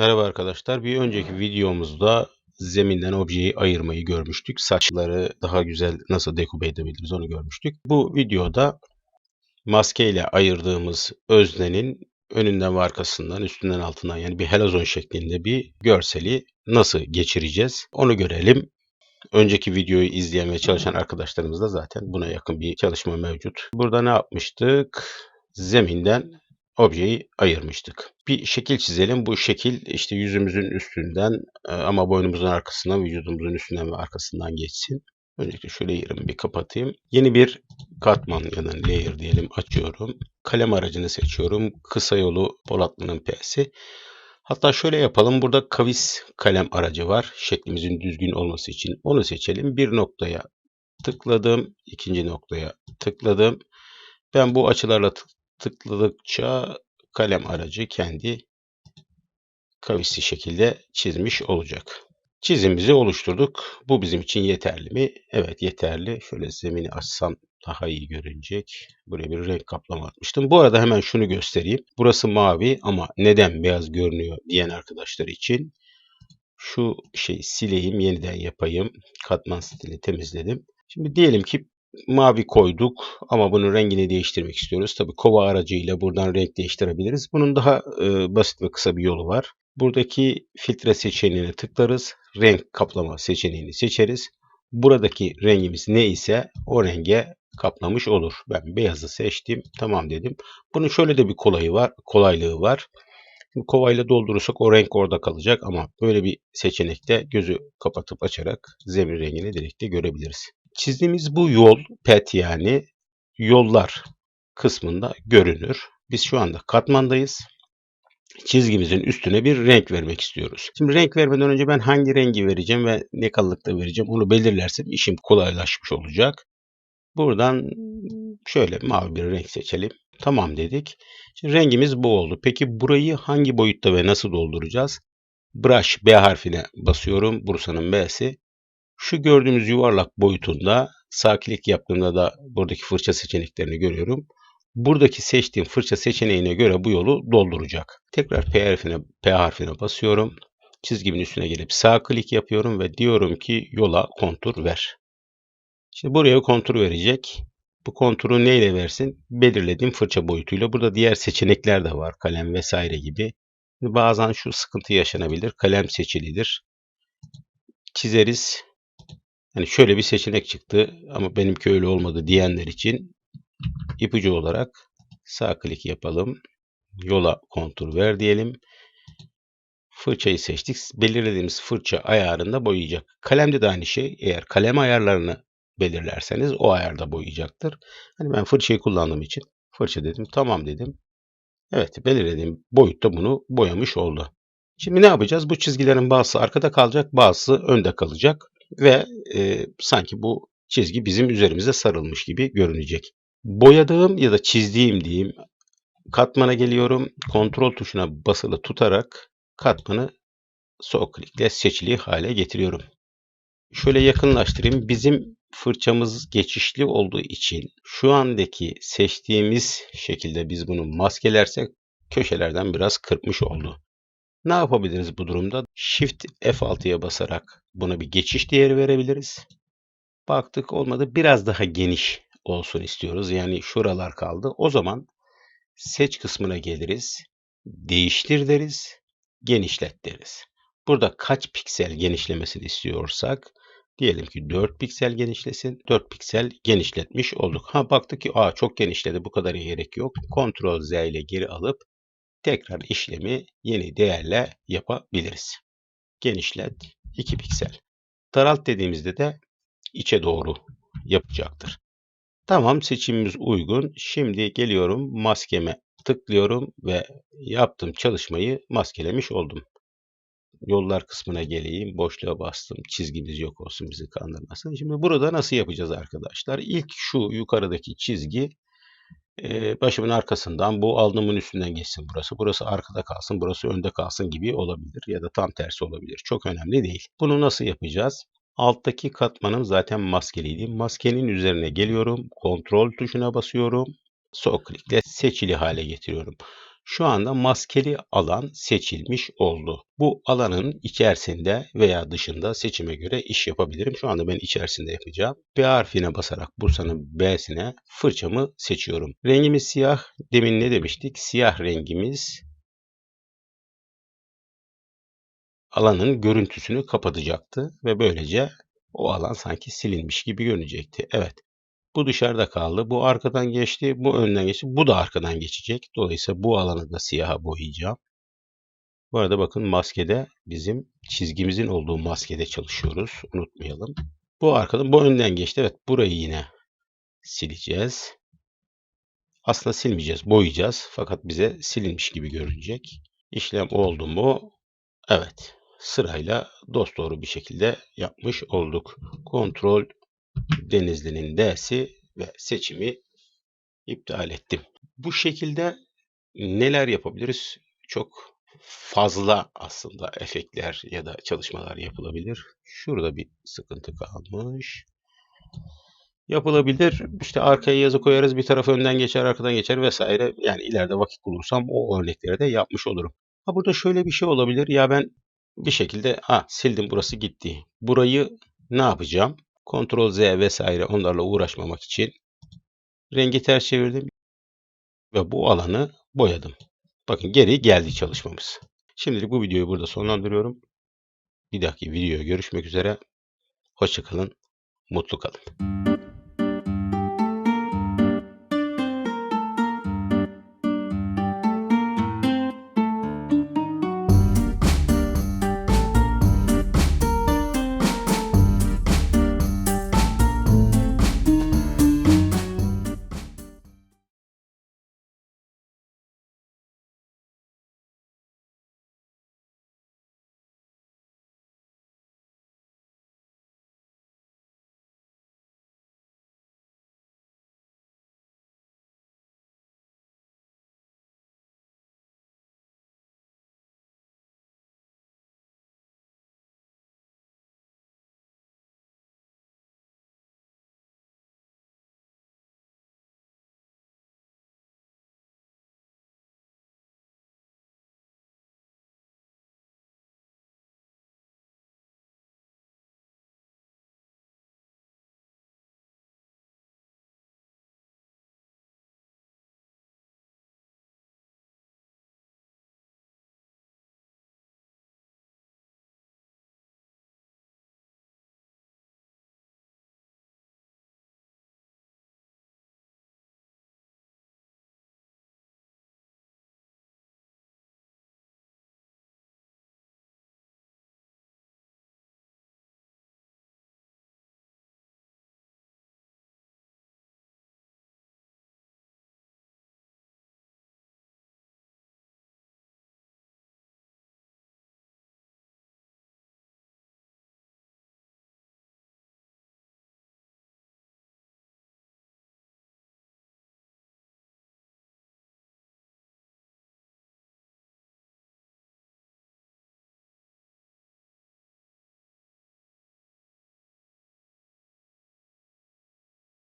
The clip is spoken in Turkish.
Merhaba arkadaşlar. Bir önceki videomuzda zeminden objeyi ayırmayı görmüştük. Saçları daha güzel nasıl dekube edebiliriz onu görmüştük. Bu videoda maskeyle ayırdığımız öznenin önünden ve arkasından, üstünden altından yani bir helezon şeklinde bir görseli nasıl geçireceğiz onu görelim. Önceki videoyu izleyen ve çalışan arkadaşlarımızda zaten buna yakın bir çalışma mevcut. Burada ne yapmıştık? Zeminden objeyi ayırmıştık. Bir şekil çizelim. Bu şekil işte yüzümüzün üstünden e, ama boynumuzun arkasından, vücudumuzun üstünden ve arkasından geçsin. Öncelikle şöyle yerimi bir kapatayım. Yeni bir katman ya da layer diyelim açıyorum. Kalem aracını seçiyorum. Kısa yolu Polatlı'nın P'si. Hatta şöyle yapalım. Burada kavis kalem aracı var. Şeklimizin düzgün olması için. Onu seçelim. Bir noktaya tıkladım. ikinci noktaya tıkladım. Ben bu açılarla tıkladıkça kalem aracı kendi kavisli şekilde çizmiş olacak. Çizimimizi oluşturduk. Bu bizim için yeterli mi? Evet yeterli. Şöyle zemini açsam daha iyi görünecek. Buraya bir renk kaplama atmıştım. Bu arada hemen şunu göstereyim. Burası mavi ama neden beyaz görünüyor diyen arkadaşlar için şu şeyi sileyim, yeniden yapayım. Katman stilini temizledim. Şimdi diyelim ki mavi koyduk ama bunun rengini değiştirmek istiyoruz. Tabii kova aracıyla buradan renk değiştirebiliriz. Bunun daha e, basit ve kısa bir yolu var. Buradaki filtre seçeneğine tıklarız. Renk kaplama seçeneğini seçeriz. Buradaki rengimiz ne ise o renge kaplamış olur. Ben beyazı seçtim. Tamam dedim. Bunun şöyle de bir kolayı var, kolaylığı var. Şimdi kovayla doldurursak o renk orada kalacak ama böyle bir seçenekte gözü kapatıp açarak zemin rengini direkt de görebiliriz. Çizdiğimiz bu yol, pet yani yollar kısmında görünür. Biz şu anda katmandayız. Çizgimizin üstüne bir renk vermek istiyoruz. Şimdi renk vermeden önce ben hangi rengi vereceğim ve ne kalınlıkta vereceğim onu belirlersem işim kolaylaşmış olacak. Buradan şöyle mavi bir renk seçelim. Tamam dedik. Şimdi rengimiz bu oldu. Peki burayı hangi boyutta ve nasıl dolduracağız? Brush B harfine basıyorum. Bursa'nın B'si. Şu gördüğümüz yuvarlak boyutunda sağ klik yaptığımda da buradaki fırça seçeneklerini görüyorum. Buradaki seçtiğim fırça seçeneğine göre bu yolu dolduracak. Tekrar P harfine, P harfine basıyorum. Çizgimin üstüne gelip sağ klik yapıyorum ve diyorum ki yola kontur ver. Şimdi buraya kontur verecek. Bu konturu neyle versin? Belirlediğim fırça boyutuyla. Burada diğer seçenekler de var. Kalem vesaire gibi. Bazen şu sıkıntı yaşanabilir. Kalem seçilidir. Çizeriz. Yani şöyle bir seçenek çıktı ama benimki öyle olmadı diyenler için ipucu olarak sağ klik yapalım. Yola kontur ver diyelim. Fırçayı seçtik. Belirlediğimiz fırça ayarında boyayacak. Kalemde de aynı şey. Eğer kalem ayarlarını belirlerseniz o ayarda boyayacaktır. Hani ben fırçayı kullandığım için fırça dedim. Tamam dedim. Evet belirlediğim boyutta bunu boyamış oldu. Şimdi ne yapacağız? Bu çizgilerin bazısı arkada kalacak, bazısı önde kalacak ve e, sanki bu çizgi bizim üzerimize sarılmış gibi görünecek. Boyadığım ya da çizdiğim diyeyim katmana geliyorum. Kontrol tuşuna basılı tutarak katmanı sol klikle seçili hale getiriyorum. Şöyle yakınlaştırayım. Bizim fırçamız geçişli olduğu için şu andaki seçtiğimiz şekilde biz bunu maskelersek köşelerden biraz kırpmış oldu. Ne yapabiliriz bu durumda? Shift F6'ya basarak buna bir geçiş değeri verebiliriz. Baktık olmadı. Biraz daha geniş olsun istiyoruz. Yani şuralar kaldı. O zaman seç kısmına geliriz. Değiştir deriz. Genişlet deriz. Burada kaç piksel genişlemesini istiyorsak diyelim ki 4 piksel genişlesin. 4 piksel genişletmiş olduk. Ha baktık ki aa çok genişledi bu kadar gerek yok. Ctrl Z ile geri alıp tekrar işlemi yeni değerle yapabiliriz. Genişlet 2 piksel. Daralt dediğimizde de içe doğru yapacaktır. Tamam seçimimiz uygun. Şimdi geliyorum maskeme tıklıyorum ve yaptığım çalışmayı maskelemiş oldum. Yollar kısmına geleyim. Boşluğa bastım. Çizgimiz yok olsun bizi kandırmasın. Şimdi burada nasıl yapacağız arkadaşlar? İlk şu yukarıdaki çizgi başımın arkasından bu alnımın üstünden geçsin burası. Burası arkada kalsın, burası önde kalsın gibi olabilir ya da tam tersi olabilir. Çok önemli değil. Bunu nasıl yapacağız? Alttaki katmanım zaten maskeliydi. Maskenin üzerine geliyorum. Kontrol tuşuna basıyorum. Sol klikle seçili hale getiriyorum. Şu anda maskeli alan seçilmiş oldu. Bu alanın içerisinde veya dışında seçime göre iş yapabilirim. Şu anda ben içerisinde yapacağım. B harfine basarak Bursa'nın B'sine fırçamı seçiyorum. Rengimiz siyah. Demin ne demiştik? Siyah rengimiz alanın görüntüsünü kapatacaktı ve böylece o alan sanki silinmiş gibi görünecekti. Evet. Bu dışarıda kaldı. Bu arkadan geçti. Bu önden geçti. Bu da arkadan geçecek. Dolayısıyla bu alanı da siyaha boyayacağım. Bu arada bakın maskede bizim çizgimizin olduğu maskede çalışıyoruz. Unutmayalım. Bu arkadan bu önden geçti. Evet burayı yine sileceğiz. Aslında silmeyeceğiz. Boyayacağız. Fakat bize silinmiş gibi görünecek. İşlem oldu mu? Evet. Sırayla dosdoğru bir şekilde yapmış olduk. Kontrol Denizli'nin D'si ve seçimi iptal ettim. Bu şekilde neler yapabiliriz? Çok fazla aslında efektler ya da çalışmalar yapılabilir. Şurada bir sıkıntı kalmış. Yapılabilir. İşte arkaya yazı koyarız. Bir taraf önden geçer, arkadan geçer vesaire. Yani ileride vakit bulursam o örnekleri de yapmış olurum. Ha burada şöyle bir şey olabilir. Ya ben bir şekilde ha sildim burası gitti. Burayı ne yapacağım? Ctrl Z vesaire onlarla uğraşmamak için rengi ters çevirdim ve bu alanı boyadım. Bakın geri geldi çalışmamız. Şimdilik bu videoyu burada sonlandırıyorum. Bir dahaki videoya görüşmek üzere. Hoşçakalın, mutlu kalın.